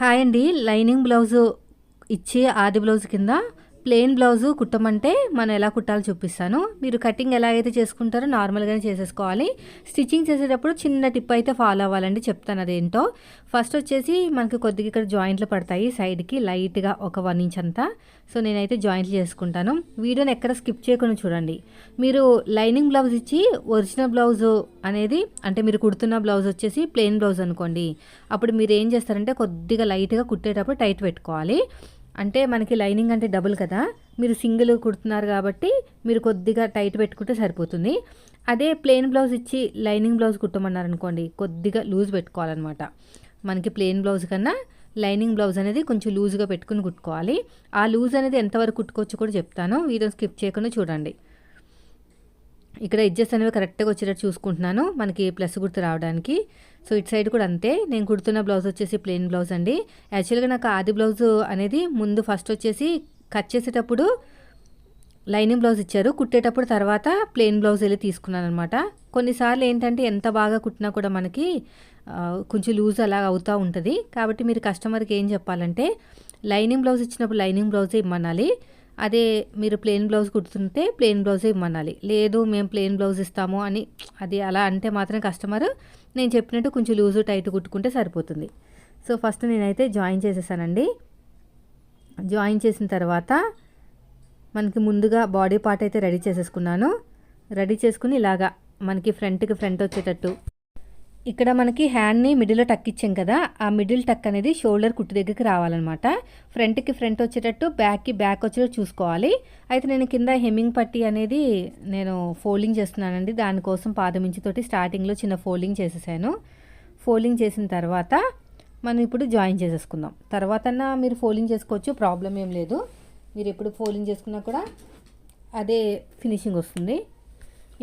Hi అండి. Lining blouse ఇచ్చి ఆది బ్లౌజ్ కింద ప్లెయిన్ బ్లౌజు కుట్టమంటే మనం ఎలా కుట్టాలో చూపిస్తాను. మీరు కటింగ్ ఎలా అయితే చేసుకుంటారో నార్మల్గానే చేసేసుకోవాలి. స్టిచ్చింగ్ చేసేటప్పుడు చిన్న టిప్ అయితే ఫాలో అవ్వాలండి చెప్తాను అదేంటో. ఫస్ట్ వచ్చేసి మనకి కొద్దిగా ఇక్కడ జాయింట్లు పడతాయి సైడ్కి లైట్గా ఒక వన్ ఇంచ్ అంతా. సో నేనైతే జాయింట్లు చేసుకుంటాను. వీడియోని ఎక్కడ స్కిప్ చేయకుండా చూడండి. మీరు లైనింగ్ బ్లౌజ్ ఇచ్చి ఒరిజినల్ బ్లౌజ్ అనేది అంటే మీరు కుడుతున్న బ్లౌజ్ వచ్చేసి ప్లెయిన్ బ్లౌజ్ అనుకోండి. అప్పుడు మీరు ఏం చేస్తారంటే కొద్దిగా లైట్గా కుట్టేటప్పుడు టైట్ పెట్టుకోవాలి. అంటే మనకి లైనింగ్ అంటే డబుల్ కదా. మీరు సింగిల్ కుడుతున్నారు కాబట్టి మీరు కొద్దిగా టైట్ పెట్టుకుంటే సరిపోతుంది. అదే ప్లెయిన్ బ్లౌజ్ ఇచ్చి లైనింగ్ బ్లౌజ్ కుట్టమన్నారనుకోండి కొద్దిగా లూజ్ పెట్టుకోవాలన్నమాట. మనకి ప్లెయిన్ బ్లౌజ్ కన్నా లైనింగ్ బ్లౌజ్ అనేది కొంచెం లూజ్గా పెట్టుకుని కుట్టుకోవాలి. ఆ లూజ్ అనేది ఎంతవరకు కుట్టుకోవచ్చు కూడా చెప్తాను. వీడియో స్కిప్ చేయకుండా చూడండి. ఇక్కడ ఎడ్జెస్ అనేవి కరెక్ట్గా వచ్చేటట్టు చూసుకుంటున్నాను. మనకి ప్లస్ గుర్తు రావడానికి. సో ఇటు సైడ్ కూడా అంతే. నేను కుడుతున్న బ్లౌజ్ వచ్చేసి ప్లెయిన్ బ్లౌజ్ అండి. యాక్చువల్గా నాకు ఆది బ్లౌజ్ అనేది ముందు ఫస్ట్ వచ్చేసి కట్ చేసేటప్పుడు లైనింగ్ బ్లౌజ్ ఇచ్చారు. కుట్టేటప్పుడు తర్వాత ప్లెయిన్ బ్లౌజ్ వెళ్ళి తీసుకున్నాను అనమాట కొన్నిసార్లు ఏంటంటే ఎంత బాగా కుట్టినా కూడా మనకి కొంచెం లూజ్ అలా అవుతూ ఉంటుంది. కాబట్టి మీరు కస్టమర్కి ఏం చెప్పాలంటే లైనింగ్ బ్లౌజ్ ఇచ్చినప్పుడు లైనింగ్ బ్లౌజే ఇమ్మనాలి. అదే మీరు ప్లెయిన్ బ్లౌజ్ కుడుతుంటే ప్లెయిన్ బ్లౌజే ఇమ్మనాలి. లేదు మేము ప్లెయిన్ బ్లౌజ్ ఇస్తాము అని అది అలా అంటే మాత్రం కస్టమర్ నేను చెప్పినట్టు కొంచెం లూజు టైట్ కుట్టుకుంటే సరిపోతుంది. సో ఫస్ట్ నేనైతే జాయిన్ చేసేసానండి. జాయిన్ చేసిన తర్వాత మనకి ముందుగా బాడీ పార్ట్ అయితే రెడీ చేసేసుకున్నాను. రెడీ చేసుకుని ఇలాగా మనకి ఫ్రంట్కి ఫ్రంట్ వచ్చేటట్టు ఇక్కడ మనకి హ్యాండ్ని మిడిల్లో టక్ ఇచ్చాం కదా ఆ మిడిల్ టక్ అనేది షోల్డర్ కుట్టు దగ్గరికి రావాలన్నమాట. ఫ్రంట్కి ఫ్రంట్ వచ్చేటట్టు బ్యాక్కి బ్యాక్ వచ్చేటట్టు చూసుకోవాలి. అయితే నేను కింద హెమ్మింగ్ పట్టి అనేది నేను ఫోల్డింగ్ చేస్తున్నానండి. దానికోసం పాదమించుతోటి స్టార్టింగ్లో చిన్న ఫోల్డింగ్ చేసేసాను. ఫోల్డింగ్ చేసిన తర్వాత మనం ఇప్పుడు జాయిన్ చేసేసుకుందాం. తర్వాత మీరు ఫోల్డింగ్ చేసుకోవచ్చు ప్రాబ్లం ఏం లేదు. మీరు ఎప్పుడు ఫోల్డింగ్ చేసుకున్నా కూడా అదే ఫినిషింగ్ వస్తుంది.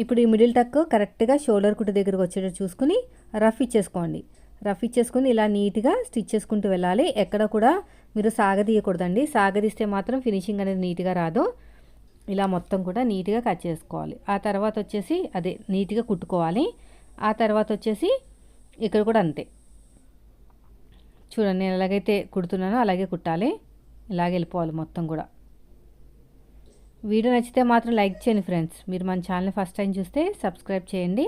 ఇప్పుడు ఈ మిడిల్ టక్ కరెక్ట్గా షోల్డర్ కుట్టు దగ్గరకు వచ్చేటట్టు చూసుకుని రఫ్ ఇచ్చేసుకోండి. రఫ్ ఇచ్చేసుకుని ఇలా నీట్గా స్టిచ్ చేసుకుంటూ వెళ్ళాలి. ఎక్కడ కూడా మీరు సాగదీయకూడదండి. సాగదీస్తే మాత్రం ఫినిషింగ్ అనేది నీట్గా రాదు. ఇలా మొత్తం కూడా నీట్గా కట్ చేసుకోవాలి. ఆ తర్వాత వచ్చేసి అదే నీట్గా కుట్టుకోవాలి. ఆ తర్వాత వచ్చేసి ఇక్కడ కూడా అంతే. చూడండి నేను ఎలాగైతే కుడుతున్నానో అలాగే కుట్టాలి. ఇలాగే వెళ్ళిపోవాలి మొత్తం కూడా. వీడియో నచ్చితే మాత్రం లైక్ చేయండి ఫ్రెండ్స్. మీరు మన ఛానల్ని ఫస్ట్ టైం చూస్తే సబ్స్క్రైబ్ చేయండి.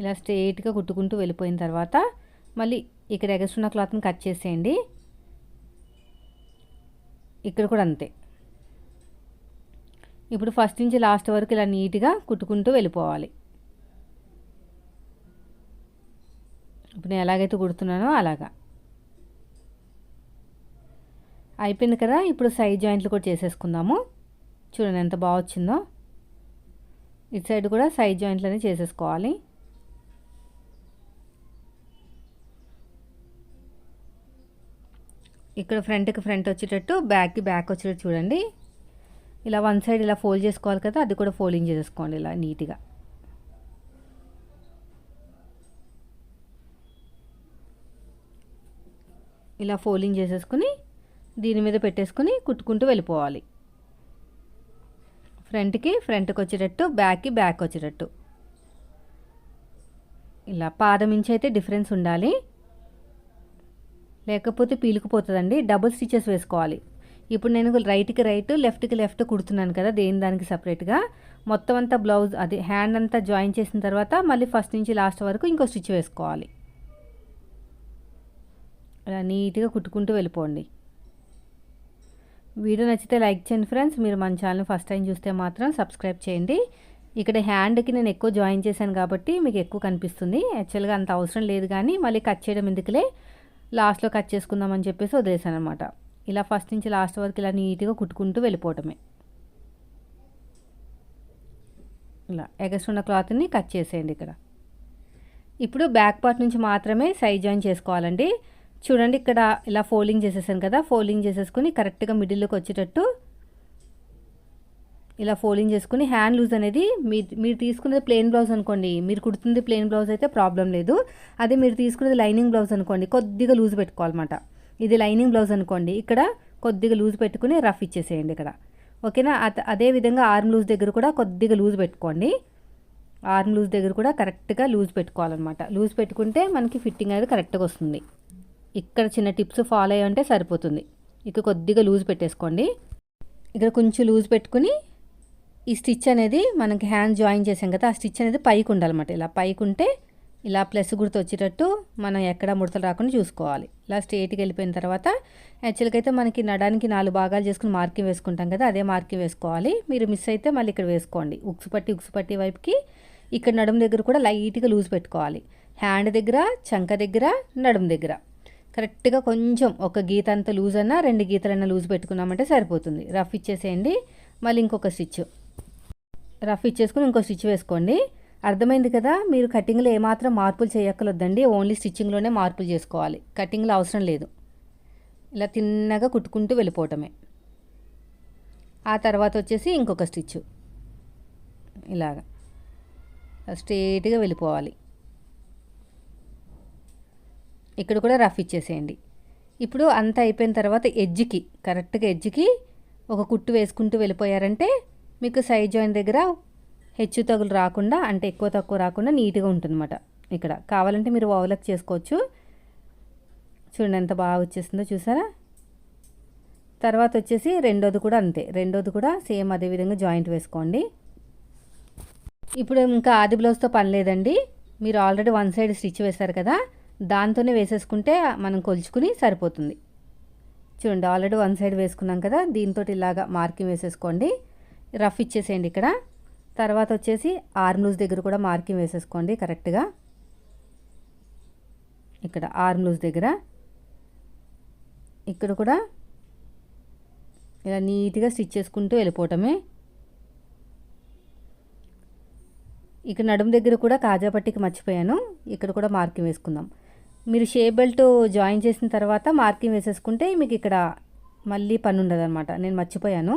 ఇలా స్ట్రేట్గా కుట్టుకుంటూ వెళ్ళిపోయిన తర్వాత మళ్ళీ ఇక్కడ ఎగస్తున్న క్లాత్ని కట్ చేసేయండి. ఇక్కడ కూడా అంతే. ఇప్పుడు ఫస్ట్ నుంచి లాస్ట్ వరకు ఇలా నీట్గా కుట్టుకుంటూ వెళ్ళిపోవాలి. ఇప్పుడు నేను ఎలాగైతే కుడుతున్నానో అలాగా. అయిపోయింది కదా ఇప్పుడు సైడ్ జాయింట్లు కూడా చేసేసుకుందాము. చూడండి ఎంత బాగా వచ్చిందో. ఇటు సైడ్ కూడా సైడ్ జాయింట్లు అనేవి చేసేసుకోవాలి. ఇక్కడ ఫ్రంట్కి ఫ్రంట్ వచ్చేటట్టు బ్యాక్కి బ్యాక్ వచ్చేటట్టు చూడండి. ఇలా వన్ సైడ్ ఇలా ఫోల్డ్ చేసుకోవాలి కదా అది కూడా ఫోల్డింగ్ చేసేసుకోండి ఇలా నీట్గా ఇలా ఫోల్డింగ్ చేసేసుకుని దీని మీద పెట్టేసుకుని కుట్టుకుంటూ వెళ్ళిపోవాలి. ఫ్రంట్కి ఫ్రంట్కి వచ్చేటట్టు బ్యాక్కి బ్యాక్ వచ్చేటట్టు. ఇలా పాదం ఇంచి అయితే డిఫరెన్స్ ఉండాలి. లేకపోతే పీలుకుపోతుందండి. డబుల్ స్టిచెస్ వేసుకోవాలి. ఇప్పుడు నేను రైట్కి రైట్ లెఫ్ట్కి లెఫ్ట్ కుడుతున్నాను కదా దేని దానికి సపరేట్గా? మొత్తం అంతా బ్లౌజ్ అది హ్యాండ్ అంతా జాయిన్ చేసిన తర్వాత మళ్ళీ ఫస్ట్ నుంచి లాస్ట్ వరకు ఇంకో స్టిచ్ వేసుకోవాలి. అలా నీట్గా కుట్టుకుంటూ వెళ్ళిపోండి. వీడియో నచ్చితే లైక్ చేయండి ఫ్రెండ్స్. మీరు మన ఛానల్ ఫస్ట్ టైం చూస్తే మాత్రం సబ్స్క్రైబ్ చేయండి. ఇక్కడ హ్యాండ్కి నేను ఎక్కువ జాయిన్ చేశాను కాబట్టి మీకు ఎక్కువ కనిపిస్తుంది. యాక్చువల్గా అంత అవసరం లేదు కానీ మళ్ళీ కట్ చేయడం ఎందుకులే? లాస్ట్లో కట్ చేసుకుందామని చెప్పేసి వదిలేసాను అనమాట ఇలా ఫస్ట్ నుంచి లాస్ట్ వరకు ఇలా నీట్గా కుట్టుకుంటూ వెళ్ళిపోవటమే. ఇలా ఎగస్ట్రున్న క్లాత్ని కట్ చేసేయండి ఇక్కడ. ఇప్పుడు బ్యాక్ పార్ట్ నుంచి మాత్రమే సైజ్ జాయిన్ చేసుకోవాలండి. చూడండి ఇక్కడ ఇలా ఫోల్డింగ్ చేసేసాను కదా ఫోల్డింగ్ చేసేసుకుని కరెక్ట్గా మిడిల్లోకి వచ్చేటట్టు ఇలా ఫోల్డింగ్ చేసుకుని హ్యాండ్ లూజ్ అనేది మీరు మీరు తీసుకునేది ప్లెయిన్ బ్లౌజ్ అనుకోండి. మీరు కుడుతుంది ప్లెయిన్ బ్లౌజ్ అయితే ప్రాబ్లం లేదు. అదే మీరు తీసుకునేది లైనింగ్ బ్లౌజ్ అనుకోండి కొద్దిగా లూజ్ పెట్టుకోవాలన్నమాట. ఇది లైనింగ్ బ్లౌజ్ అనుకోండి ఇక్కడ కొద్దిగా లూజ్ పెట్టుకుని రఫ్ ఇచ్చేసేయండి ఇక్కడ. ఓకేనా? అదే విధంగా ఆర్మ్ లూజ్ దగ్గర కూడా కొద్దిగా లూజ్ పెట్టుకోండి. ఆర్మ్ లూజ్ దగ్గర కూడా కరెక్ట్గా లూజ్ పెట్టుకోవాలన్నమాట. లూజ్ పెట్టుకుంటే మనకి ఫిట్టింగ్ అనేది కరెక్ట్గా వస్తుంది. ఇక్కడ చిన్న టిప్స్ ఫాలో అయ్యి ఉంటే సరిపోతుంది. ఇక కొద్దిగా లూజ్ పెట్టేసుకోండి. ఇక్కడ కొంచెం లూజ్ పెట్టుకుని ఈ స్టిచ్ అనేది మనకి హ్యాండ్ జాయిన్ చేసాం కదా ఆ స్టిచ్ అనేది పైకి ఉండాలన్నమాట. ఇలా పైకి ఉంటే ఇలా ప్లస్ గుర్తు వచ్చేటట్టు మనం ఎక్కడ ముడతలు రాకుండా చూసుకోవాలి. ఇలా స్ట్రేట్కి వెళ్ళిపోయిన తర్వాత యాక్చువల్గా అయితే మనకి నడానికి నాలుగు భాగాలు చేసుకుని మార్కింగ్ వేసుకుంటాం కదా అదే మార్కింగ్ వేసుకోవాలి. మీరు మిస్ అయితే మళ్ళీ ఇక్కడ వేసుకోండి. ఉక్సు పట్టి ఉక్సు పట్టి వైపుకి ఇక్కడ నడుము దగ్గర కూడా లైట్గా లూజ్ పెట్టుకోవాలి. హ్యాండ్ దగ్గర చంక దగ్గర నడుము దగ్గర. కరెక్ట్గా కొంచెం ఒక గీత అంత లూజ్ అన్నా రెండు గీతలన్నా లూజ్ పెట్టుకున్నామంటే సరిపోతుంది. రఫ్ ఇచ్చేసేయండి. మళ్ళీ ఇంకొక స్టిచ్. రఫ్ ఇచ్చేసుకుని ఇంకో స్టిచ్ వేసుకోండి. అర్థమైంది కదా? మీరు కటింగ్లో ఏమాత్రం మార్పులు చేయక్కలొద్దండి ఓన్లీ స్టిచ్చింగ్లోనే మార్పులు చేసుకోవాలి. కటింగ్లో అవసరం లేదు. ఇలా తిన్నగా కుట్టుకుంటూ వెళ్ళిపోవటమే. ఆ తర్వాత వచ్చేసి ఇంకొక స్టిచ్ ఇలాగా. స్ట్రేట్గా వెళ్ళిపోవాలి. ఇక్కడ కూడా రఫ్ ఇచ్చేసేయండి. ఇప్పుడు అంతా అయిపోయిన తర్వాత ఎడ్జ్కి కరెక్ట్గా ఎడ్జ్కి ఒక కుట్టు వేసుకుంటూ వెళ్ళిపోయారంటే మీకు సైడ్ జాయింట్ దగ్గర హెచ్చు తగులు రాకుండా అంటే ఎక్కువ తక్కువ రాకుండా నీట్గా ఉంటుందన్నమాట ఇక్కడ. కావాలంటే మీరు ఓవర్లక్ చేసుకోవచ్చు. చూడండి ఎంత బాగా వచ్చేసిందో చూసారా? తర్వాత వచ్చేసి రెండోది కూడా అంతే. రెండోది కూడా సేమ్ అదే విధంగా జాయింట్ వేసుకోండి. ఇప్పుడు ఇంకా ఆది బ్లౌజ్తో పని లేదండి. మీరు ఆల్రెడీ వన్ సైడ్ స్టిచ్ వేశారు కదా దాంతోనే వేసేసుకుంటే మనం కొలుచుకుని సరిపోతుంది. చూడండి ఆల్రెడీ వన్ సైడ్ వేసుకున్నాం కదా దీంతో ఇలాగా మార్కింగ్ వేసేసుకోండి. రఫ్ ఇచ్చేసేయండి ఇక్కడ. తర్వాత వచ్చేసి ఆర్మ్ లూజ్ దగ్గర కూడా మార్కింగ్ వేసేసుకోండి కరెక్ట్గా. ఇక్కడ ఆర్మ్ లూజ్ దగ్గర. ఇక్కడ కూడా ఇలా నీట్గా స్టిచ్ చేసుకుంటూ వెళ్ళిపోవటమే. ఇక్కడ నడుము దగ్గర కూడా కాజాపట్టికి మర్చిపోయాను. ఇక్కడ కూడా మార్కింగ్ వేసుకుందాం. మీరు షేప్ బెల్ట్ జాయిన్ చేసిన తర్వాత మార్కింగ్ వేసేసుకుంటే మీకు ఇక్కడ మళ్ళీ పని ఉండదు అనమాట నేను మర్చిపోయాను.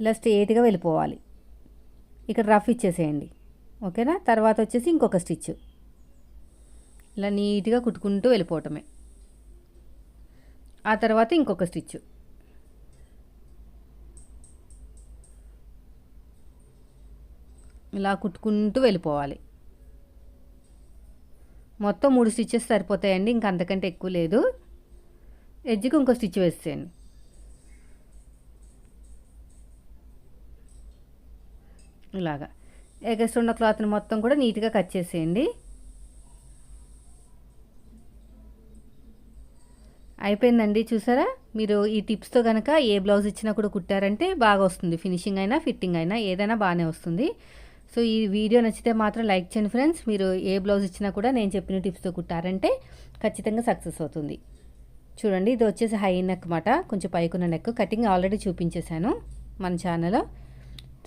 ఇలా స్ట్రేట్గా వెళ్ళిపోవాలి. ఇక్కడ రఫ్ ఇచ్చేసేయండి. ఓకేనా? తర్వాత వచ్చేసి ఇంకొక స్టిచ్. ఇలా నీట్గా కుట్టుకుంటూ వెళ్ళిపోవటమే. ఆ తర్వాత ఇంకొక స్టిచ్. ఇలా కుట్టుకుంటూ వెళ్ళిపోవాలి. మొత్తం మూడు స్టిచ్చెస్ సరిపోతాయండి. ఇంకా అంతకంటే ఎక్కువ లేదు. ఎడ్జ్కి ఇంకో స్టిచ్ వేసేయండి. ఇలాగా. ఎగస్ట్ ఉన్న క్లాత్ని మొత్తం కూడా నీట్గా కట్ చేసేయండి. అయిపోయిందండి చూసారా? మీరు ఈ టిప్స్తో కనుక ఏ బ్లౌజ్ ఇచ్చినా కూడా కుట్టారంటే బాగా వస్తుంది. ఫినిషింగ్ అయినా ఫిట్టింగ్ అయినా ఏదైనా బాగానే వస్తుంది. సో ఈ వీడియో నచ్చితే మాత్రం లైక్ చేయండి ఫ్రెండ్స్. మీరు ఏ బ్లౌజ్ ఇచ్చినా కూడా నేను చెప్పిన టిప్స్తో కుట్టారంటే ఖచ్చితంగా సక్సెస్ అవుతుంది. చూడండి ఇది వచ్చేసి హై నెక్ మాట కొంచెం పైకున్న నెక్. కటింగ్ ఆల్రెడీ చూపించేశాను మన ఛానల్లో.